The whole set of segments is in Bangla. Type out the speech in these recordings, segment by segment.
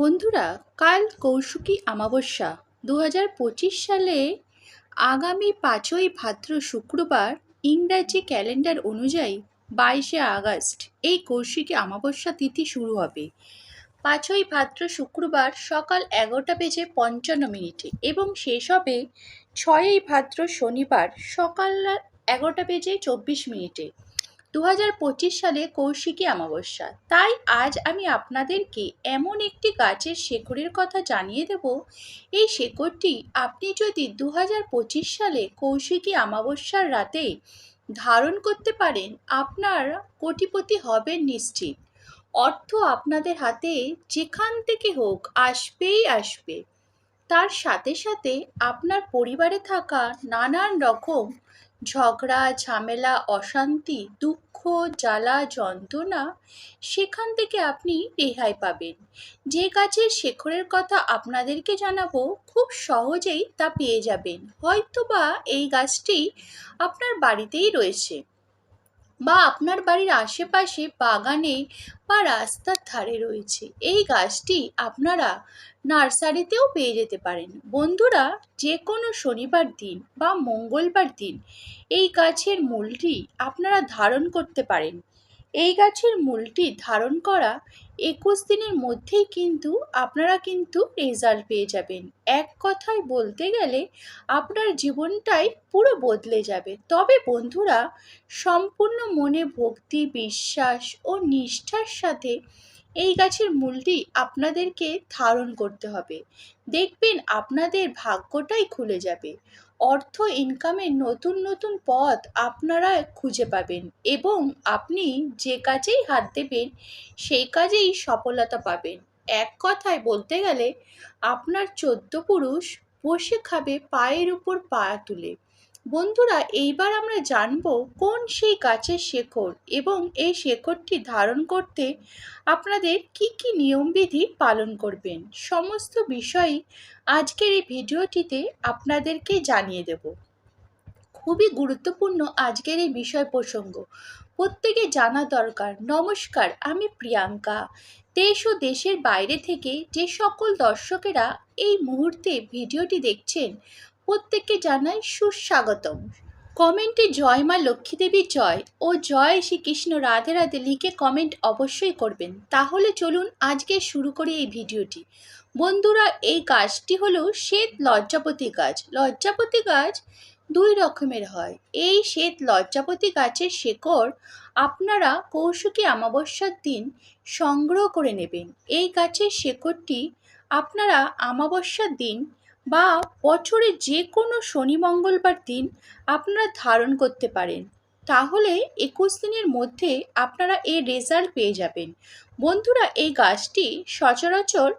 বন্ধুরা, কাল কৌশুকী অমাবস্যা দু হাজার পঁচিশ সালে আগামী পাঁচই ভাদ্র শুক্রবার ইংরাজি ক্যালেন্ডার অনুযায়ী বাইশে আগস্ট এই কৌশিকী অমাবস্যা তিথি শুরু হবে। পাঁচই ভাদ্র শুক্রবার সকাল এগারোটা বেজে পঞ্চান্ন মিনিটে এবং শেষ হবে ছয়ই ভাদ্র শনিবার সকাল এগারোটা বেজে চব্বিশ মিনিটে। দু হাজার পঁচিশ সালে কৌশিকী অমাবস্যা। তাই আজ আমি আপনাদেরকে এমন একটি গাছের শেকড়ের কথা জানিয়ে দেব। এই শেকড়টি আপনি যদি দু হাজার পঁচিশ সালে কৌশিকী অমাবস্যার রাতে ধারণ করতে পারেন, আপনার কোটিপতি হবেন নিশ্চিত। অর্থ আপনাদের হাতে যেখান থেকে হোক, আসবেই আসবে। তার সাথে সাথে আপনার পরিবারে থাকা নানান রকম ঝগড়া, ঝামেলা, অশান্তি, দুঃখ, জ্বালা, যন্ত্রণা, সেখান থেকে আপনি রেহাই পাবেন। যে গাছের শেখরের কথা আপনাদেরকে জানাব, খুব সহজেই তা পেয়ে যাবেন। হয়তোবা এই গাছটি আপনার বাড়িতেই রয়েছে। বা আপনার বাড়ির আশেপাশে বাগানে বা রাস্তার ধারে রয়েছে। এই গাছটি আপনারা নার্সারিতেও পেয়ে যেতে পারেন। বন্ধুরা যে কোনো শনিবার দিন বা মঙ্গলবার দিন এই গাছের মূলটি আপনারা ধারণ করতে পারেন। এই গাছের মূলটি ধারণ করা একুশ দিনের মধ্যেই কিন্তু আপনারা কিন্তু রেজাল্ট পেয়ে যাবেন। এক কথায় বলতে গেলে আপনার জীবনটাই পুরো বদলে যাবে। তবে বন্ধুরা, সম্পূর্ণ মনে ভক্তি, বিশ্বাস ও নিষ্ঠার সাথে এই গাছের মূলটি আপনাদেরকে ধারণ করতে হবে। দেখবেন আপনাদের ভাগ্যটাই খুলে যাবে। অর্থ ইনকামের নতুন নতুন পথ আপনারা খুঁজে পাবেন এবং আপনি যে কাজেই হাত দেবেন, সেই কাজেই সফলতা পাবেন। এক কথায় বলতে গেলে, আপনার চোদ্দ পুরুষ বসে খাবে পায়ের উপর পা তুলে। বন্ধুরা, এইবার আমরা জানব কোন সেই গাছের শেকড় এবং এই শেকড়টি ধারণ করতে আপনাদের কি কি নিয়মবিধি পালন করবেন। সমস্ত বিষয়ই আজকের এই ভিডিওটিতে আপনাদেরকে জানিয়ে দেব। খুবই গুরুত্বপূর্ণ আজকের এই বিষয় প্রসঙ্গ। প্রত্যেকে জানা দরকার। নমস্কার, আমি প্রিয়াঙ্কা। দেশ ও দেশের বাইরে থেকে যে সকল দর্শকেরা এই মুহূর্তে ভিডিওটি দেখছেন প্রত্যেককে জানাই সুস্বাগতম। কমেন্টে জয় মা লক্ষ্মী দেবী জয় ও জয় শ্রীকৃষ্ণ রাধে রাধে লিখে কমেন্ট অবশ্যই করবেন। তাহলে চলুন আজকে শুরু করি এই ভিডিওটি। বন্ধুরা, এই গাছটি হলো শ্বেত লজ্জাপতি গাছ। লজ্জাপতি গাছ দুই রকমের হয়। এই শ্বেত লজ্জাপতি গাছের শেকড় আপনারা কৌশিকী অমাবস্যার দিন সংগ্রহ করে নেবেন। এই গাছের শেকড়টি আপনারা অমাবস্যার দিন বা বছরে যে কোনো শনি মঙ্গলবার দিন আপনারা ধারণ করতে পারেন। তাহলে একুশ দিনের মধ্যে আপনারা এই রেজাল্ট পেয়ে যাবেন। বন্ধুরা, এই গাছটি সচরাচর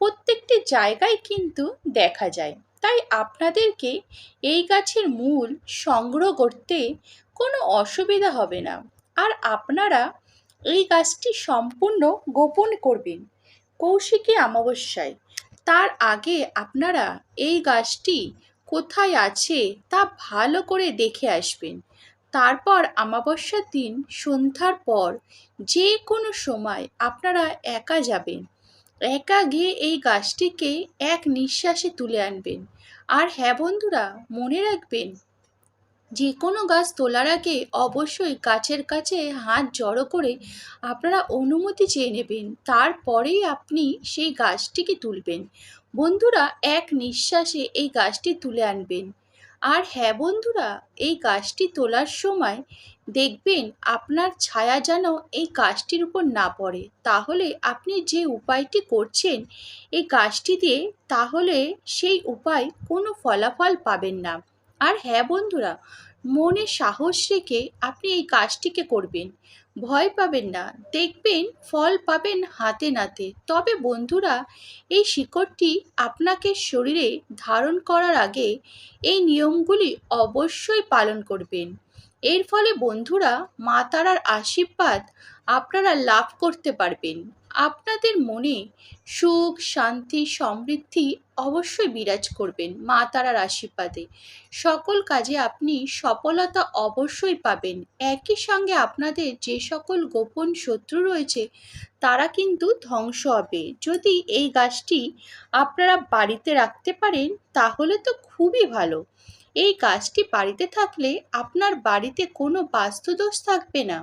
প্রত্যেকটি জায়গায় কিন্তু দেখা যায়। তাই আপনাদেরকে এই গাছের মূল সংগ্রহ করতে কোনো অসুবিধা হবে না। আর আপনারা এই গাছটি সম্পূর্ণ গোপন করবেন। কৌশিকী অমাবস্যায়। তার আগে আপনারা এই গাছটি কোথায় আছে তা ভালো করে দেখে আসবেন। তারপর আমাবস্যার দিন সন্ধ্যার পর যে কোনো সময় আপনারা একা যাবেন। একা গিয়ে এই গাছটিকে এক নিঃশ্বাসে তুলে আনবেন। আর হ্যাঁ বন্ধুরা, মনে রাখবেন যে কোনো গাছ তোলার আগে অবশ্যই গাছের কাছে হাত জড়ো করে আপনারা অনুমতি চেয়ে নেবেন। তারপরেই আপনি সেই গাছটিকে তুলবেন। বন্ধুরা, এক নিঃশ্বাসে এই গাছটি তুলে আনবেন। আর হ্যাঁ বন্ধুরা, এই গাছটি তোলার সময় দেখবেন আপনার ছায়া যেন এই গাছটির উপর না পড়ে। তাহলে আপনি যে উপায়টি করছেন এই গাছটি দিয়ে, তাহলে সেই উপায় কোনো ফলাফল পাবেন না। আর হ্যাঁ বন্ধুরা, মনে সাহস রেখে আপনি এই কাজটিকে করবেন। ভয় পাবেন না। দেখবেন ফল পাবেন হাতে নাতে। তবে বন্ধুরা, এই শিকড়টি আপনাকে শরীরে ধারণ করার আগে এই নিয়মগুলি অবশ্যই পালন করবেন। এর ফলে বন্ধুরা মা তারার আশীর্বাদ আপনারা লাভ করতে পারবেন। আপনাদের মনে সুখ, শান্তি, সমৃদ্ধি অবশ্যই বিরাজ করবেন মা তারার আশীর্বাদে। সকল কাজে আপনি সফলতা অবশ্যই পাবেন। একই সঙ্গে আপনাদের যে সকল গোপন শত্রু রয়েছে, তারা কিন্তু ধ্বংস হবে। যদি এই গাছটি আপনারা বাড়িতে রাখতে পারেন, তাহলে তো খুবই ভালো। এই গাছটি বাড়িতে থাকলে আপনার বাড়িতে কোনো বাস্তুদোষ থাকবে না।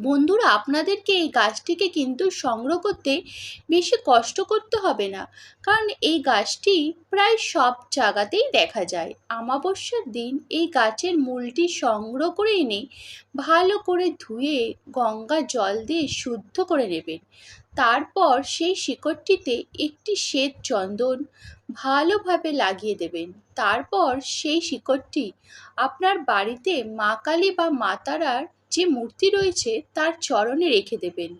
বন্ধুরা, আপনাদেরকে এই গাছটিকে কিন্তু সংগ্রহ করতে বেশি কষ্ট করতে হবে না। কারণ এই গাছটি প্রায় সব জায়গাতেই দেখা যায়। আমাবস্যার দিন এই গাছের মূলটি সংগ্রহ করে এনে ভালো করে ধুয়ে গঙ্গা জল দিয়ে শুদ্ধ করে নেবেন। তারপর সেই শিকড়টিতে একটি শ্বেত চন্দন ভালোভাবে লাগিয়ে দেবেন। তারপর সেই শিকড়টি আপনার বাড়িতে মা কালী বা মা তারার যে মূর্তি রয়েছে তার চরণে রেখে দেবেন।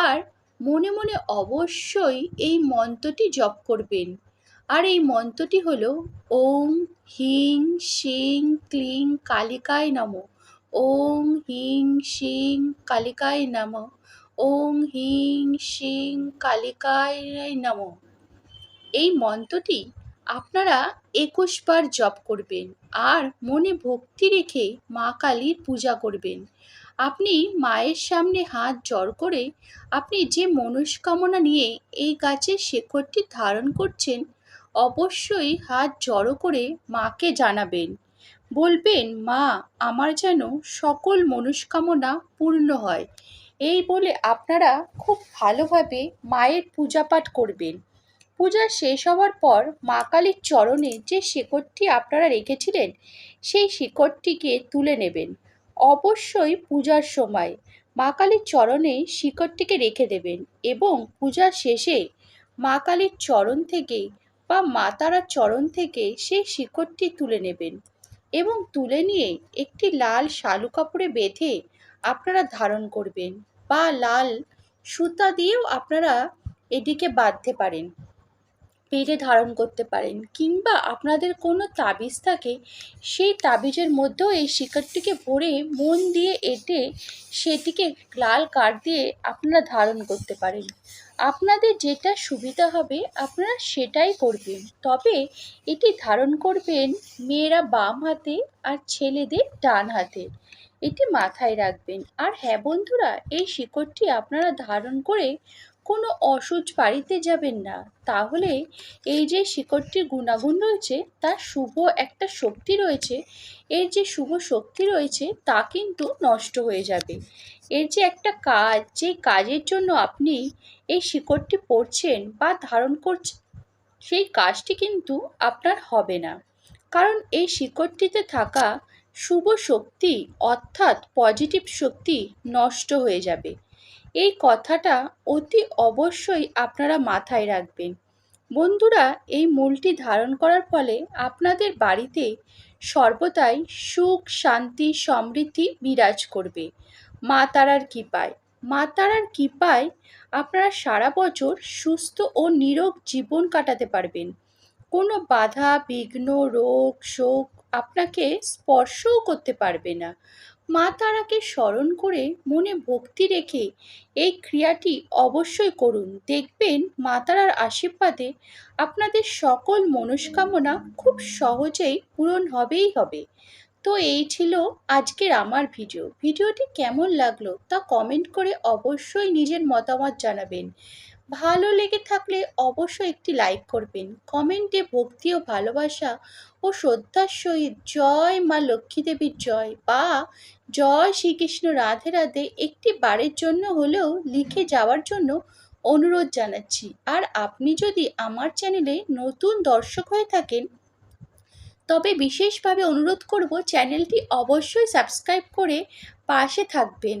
আর মনে মনে অবশ্যই এই মন্ত্রটি জপ করবেন। আর এই মন্ত্রটি হলো, ওম হিং শিং ক্লিং কালিকায় নম। ওম হিং শিং কালিকায় নম। ওম হিং শিং কালিকায় নম। এই মন্ত্রটি আপনারা একুশ বার জপ করবেন আর মনে ভক্তি রেখে মা কালীর পূজা করবেন। আপনি মায়ের সামনে হাত জড় করে আপনি যে মনস্কামনা নিয়ে এই গাছের শেকড়টি ধারণ করছেন, অবশ্যই হাত জড়ো করে মাকে জানাবেন। বলবেন, মা, আমার যেন সকল মনস্কামনা পূর্ণ হয়। এই বলে আপনারা খুব ভালোভাবে মায়ের পূজা পাঠ করবেন। পূজা শেষ হওয়ার পর মা কালীর চরণে যে শিকড়টি আপনারা রেখেছিলেন, সেই শিকড়টিকে তুলে নেবেন। অবশ্যই পূজার সময় মা কালীর চরণে শিকড়টিকে রেখে দেবেন এবং পূজার শেষে মা কালীর চরণ থেকে বা মা তারার চরণ থেকে সেই শিকড়টি তুলে নেবেন এবং তুলে নিয়ে একটি লাল শালু কাপড়ে বেঁধে আপনারা ধারণ করবেন বা লাল সুতা দিয়েও আপনারা এটিকে বাঁধতে পারেন। পেটে ধারণ করতে পারেন কিংবা আপনাদের কোনো তাবিজ থাকে, সেই তাবিজের মধ্যেও এই শিকড়টিকে ভরে মন দিয়ে এঁটে সেটিকে লাল কাঠ দিয়ে আপনারা ধারণ করতে পারেন। আপনাদের যেটা সুবিধা হবে, আপনারা সেটাই করবেন। তবে এটি ধারণ করবেন মেয়েরা বাম হাতে আর ছেলেদের ডান হাতে। এটি মাথায় রাখবেন। আর হ্যাঁ বন্ধুরা, এই শিকড়টি আপনারা ধারণ করে কোনো অসুচ বাড়িতে যাবেন না। তাহলে এই যে শিকড়টির গুণাগুণ রয়েছে, তার শুভ একটা শক্তি রয়েছে, এর যে শুভ শক্তি রয়েছে, তা কিন্তু নষ্ট হয়ে যাবে। এর যে একটা কাজ যে কাজের জন্য আপনি এই শিকড়টি পরছেন বা ধারণ করছেন, সেই কাজটি কিন্তু আপনার হবে না। কারণ এই শিকড়টিতে থাকা শুভ শক্তি অর্থাৎ পজিটিভ শক্তি নষ্ট হয়ে যাবে। এই কথাটা অতি অবশ্যই আপনারা মাথায় রাখবেন। বন্ধুরা, এই মূলটি ধারণ করার ফলে আপনাদের বাড়িতে সর্বদাই সুখ, শান্তি, সমৃদ্ধি বিরাজ করবে। মা তারার কৃপায়। মা তারার কৃপায় আপনারা সারা বছর সুস্থ ও নিরোগ জীবন কাটাতে পারবেন। কোনো বাধা, বিঘ্ন, রোগ, শোক আপনাকে স্পর্শও করতে পারবে না। মা তারাকে স্মরণ করে মনে ভক্তি রেখে এই ক্রিয়াটি অবশ্যই করুন। দেখবেন মা তারার আশীর্বাদে আপনাদের সকল মনস্কামনা খুব সহজেই পূরণ হবেই হবে। তো এই ছিল আজকের আমার ভিডিও। ভিডিওটি কেমন লাগল তা কমেন্ট করে অবশ্যই নিজের মতামত জানাবেন। ভালো লেগে থাকলে অবশ্যই একটি লাইক করবেন। কমেন্টে ভক্তি ও ভালোবাসা ও শ্রদ্ধার সহিত জয় মা লক্ষ্মী দেবীর জয় বা জয় শ্রীকৃষ্ণ রাধে রাধে একটি বারের জন্য হলেও লিখে যাওয়ার জন্য অনুরোধ জানাচ্ছি। আর আপনি যদি আমার চ্যানেলে নতুন দর্শক হয়ে থাকেন, তবে বিশেষভাবে অনুরোধ করব চ্যানেলটি অবশ্যই সাবস্ক্রাইব করে পাশে থাকবেন।